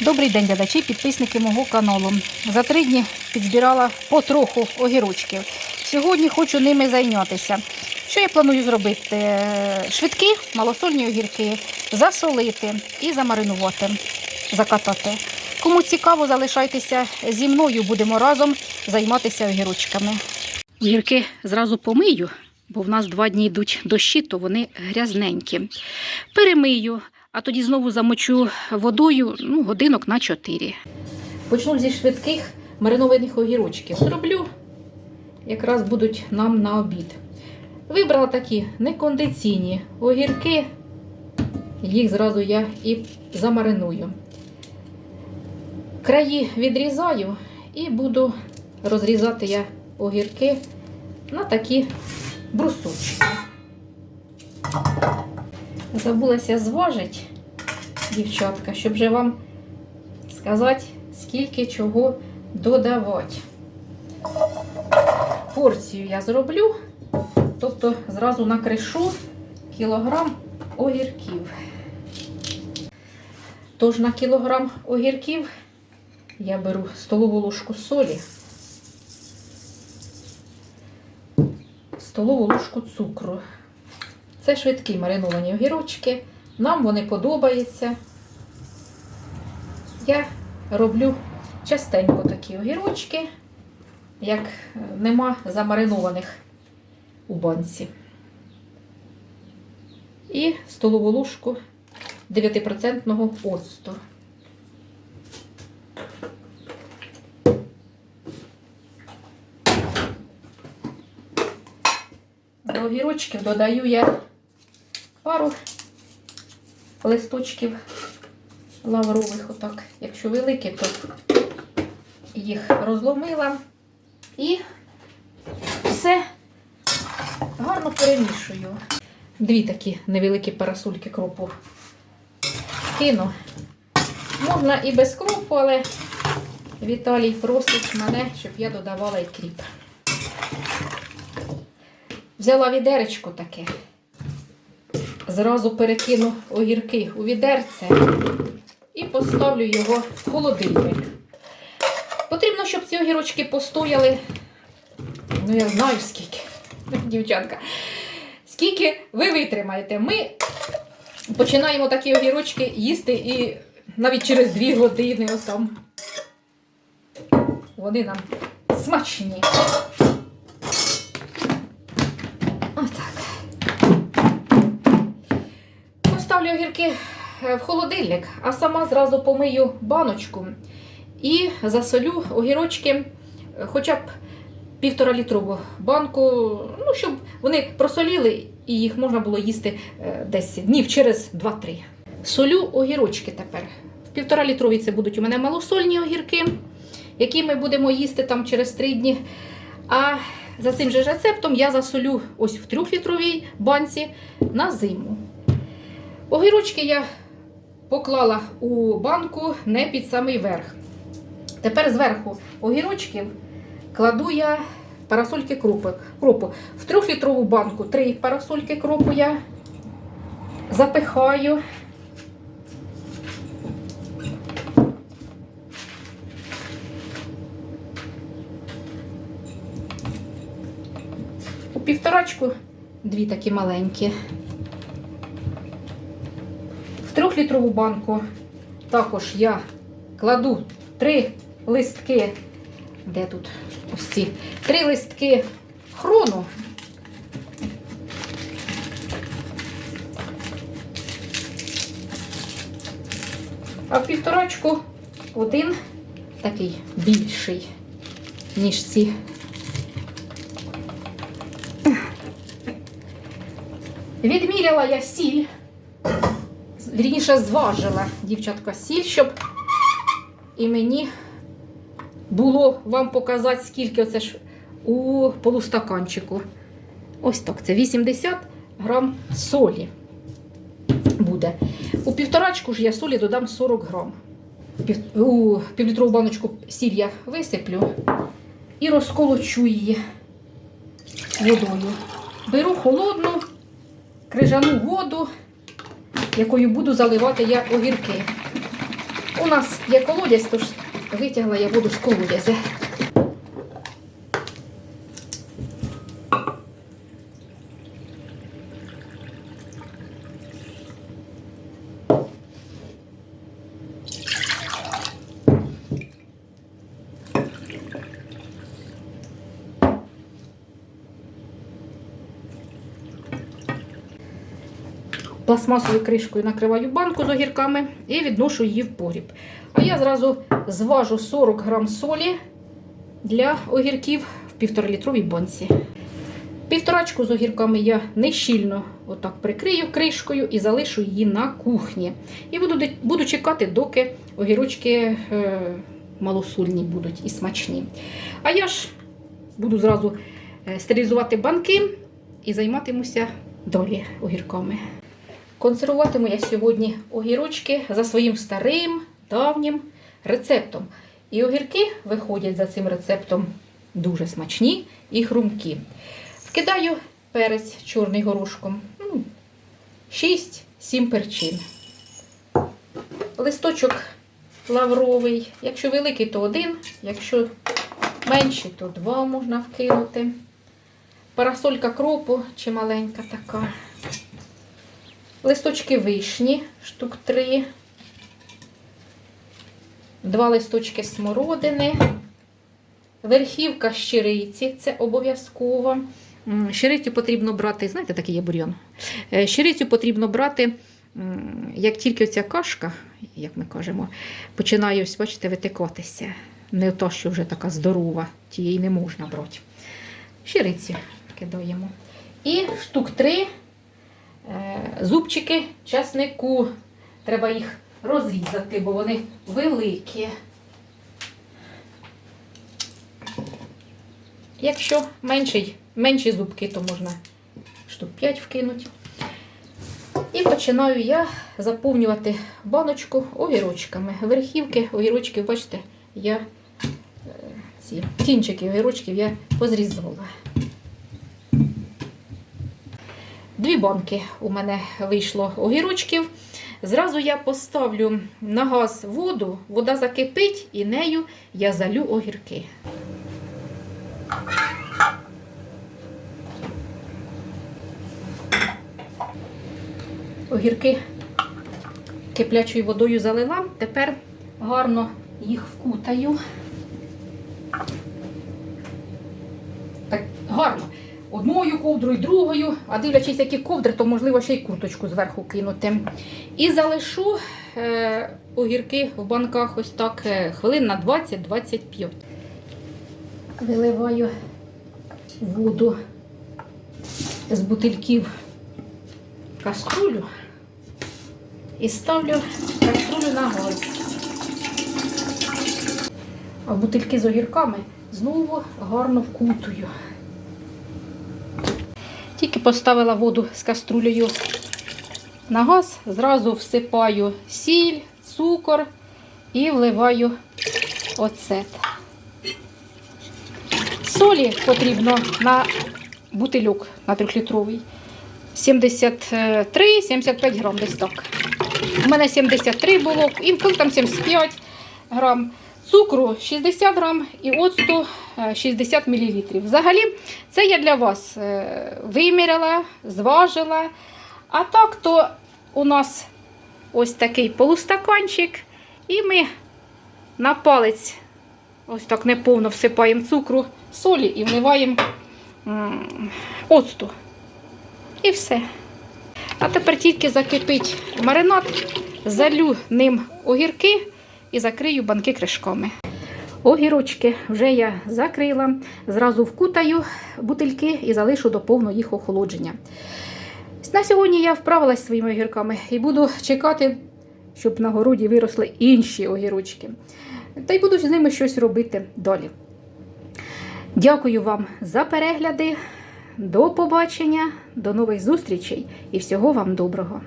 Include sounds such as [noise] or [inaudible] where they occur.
Добрий день, глядачі, підписники мого каналу. За три дні підзбирала потроху огірочків. Сьогодні хочу ними зайнятися. Що я планую зробити? Е, Швидкі малосольні огірки, засолити і замаринувати, закатати. Кому цікаво, залишайтеся зі мною, будемо разом займатися огірочками. Огірки зразу помию, бо в нас два дні йдуть дощі, то вони грязненькі. Перемию, а тоді знову замочу водою ну, годинок на 4. Почну зі швидких маринованих огірочків. Зроблю, якраз будуть нам на обід. Вибрала такі некондиційні огірки, їх зразу я і замариную. Краї відрізаю і буду розрізати я огірки на такі брусочки. Забулася зважити, дівчатка, щоб же вам сказати, скільки чого додавати. Порцію я зроблю, тобто зразу накришу кілограм огірків. Тож на кілограм огірків я беру столову ложку солі, столову ложку цукру. Це швидкі мариновані огірочки. Нам вони подобаються. Я роблю частенько такі огірочки, як нема замаринованих у банці. І столову ложку 9% оцту. До огірочків додаю я пару листочків лаврових, отак. Якщо великі, то їх розломила і все гарно перемішую. Дві такі невеликі парасольки кропу кину. Можна і без кропу, але Віталій просить мене, щоб я додавала і кріп. Взяла відеречко таке. Зразу перекину огірки у відерце і поставлю його в холодильник. Потрібно, щоб ці огірочки постояли, ну я знаю скільки, [laughs] дівчатка, скільки ви витримаєте. Ми починаємо такі огірочки їсти і навіть через 2 години отам. Вони нам смачні. Отак. Поставлю огірки в холодильник, а сама зразу помию баночку і засолю огірочки хоча б півтора літрову банку, ну, щоб вони просоліли і їх можна було їсти е, десь днів через 2-3. Солю огірочки тепер. В півтора літрові це будуть у мене малосольні огірки, які ми будемо їсти там через 3 дні. А за цим же рецептом я засолю ось в трьохлітровій банці на зиму. Огірочки я поклала у банку не під самий верх. Тепер зверху огірочків кладу я парасольки кропу. В трьохлітрову банку три парасольки кропу я запихаю. У півторачку дві такі маленькі. Трьохлітрову банку також я кладу три листки. Де тут ось ці? Три листки хрону. А в півторачку один такий більший, ніж ці. Відміряла я сіль, вірніше зважила, дівчатка, сіль, щоб і мені було вам показати, скільки оце ж у полустаканчику. Ось так, це 80 грам солі буде. У півторачку ж я солі додам 40 грам. У півлітрову баночку сіль я висиплю і розколочу її водою. Беру холодну крижану воду, якою буду заливати я огірки. У нас є колодязь, тож витягла я воду з колодязя. Пластмасовою кришкою накриваю банку з огірками і відношу її в погріб. А я зразу зважу 40 грам солі для огірків в 1,5-літровій банці. Півторачку з огірками я нещільно отак прикрию кришкою і залишу її на кухні. І буду, буду чекати, доки огірочки е, малосольні будуть і смачні. А я ж буду зразу е, стерилізувати банки і займатимуся далі огірками. Консервуватиму я сьогодні огірочки за своїм старим давнім рецептом. І огірки виходять за цим рецептом дуже смачні і хрумкі. Вкидаю перець чорний горошком. ну, 6-7 перчин. Листочок лавровий. Якщо великий, то один, якщо менший, то два можна вкинути. Парасолька кропу чи маленька така. Листочки вишні, штук 3. Два листочки смородини. Верхівка щириці, це обов'язково. Щирицю потрібно брати, знаєте, такий є бур'ян. Е, Щирицю потрібно брати, як тільки оця кашка, як ми кажемо, починає, ось, бачите, витикатися. Не та, що вже така здорова, тієї не можна брати. Щириці кидаємо. І штук три зубчики часнику. Треба їх розрізати, бо вони великі. Якщо менший, менші зубки, то можна штук 5 вкинути. І починаю я заповнювати баночку огірочками. Верхівки огірочків, бачите, я е, ці кінчики огірочків я позрізала. Дві банки у мене вийшло огірочків. Зразу я поставлю на газ воду, вода закипить і нею я залю огірки. Огірки киплячою водою залила. Тепер гарно їх вкутаю. Так, гарно. Одною ковдрою, другою, а дивлячись, які ковдри, то можливо ще й курточку зверху кинути. І залишу е, огірки в банках ось так е, хвилин на 20-25. Виливаю воду з бутильків каструлю і ставлю каструлю на газ. А бутильки з огірками знову гарно вкутую. Тільки поставила воду з каструлею на газ, зразу всипаю сіль, цукор і вливаю оцет. Солі потрібно на бутильок на 3-літровий. 73-75 грам десь так. У мене 73 було, інколи там 75 грам. Цукру 60 грам і оцту е, 60 мл. Взагалі, це я для вас е, виміряла, зважила. А так то у нас ось такий полустаканчик. І ми на палець ось так неповно всипаємо цукру, солі і вливаємо оцту. І все. А тепер тільки закипить маринад, залю ним огірки і закрию банки кришками. Огірочки вже я закрила, зразу вкутаю бутильки і залишу до повного їх охолодження. На сьогодні я вправилась зі своїми огірками і буду чекати, щоб на городі виросли інші огірочки. Та й буду з ними щось робити далі. Дякую вам за перегляди. До побачення, до нових зустрічей і всього вам доброго!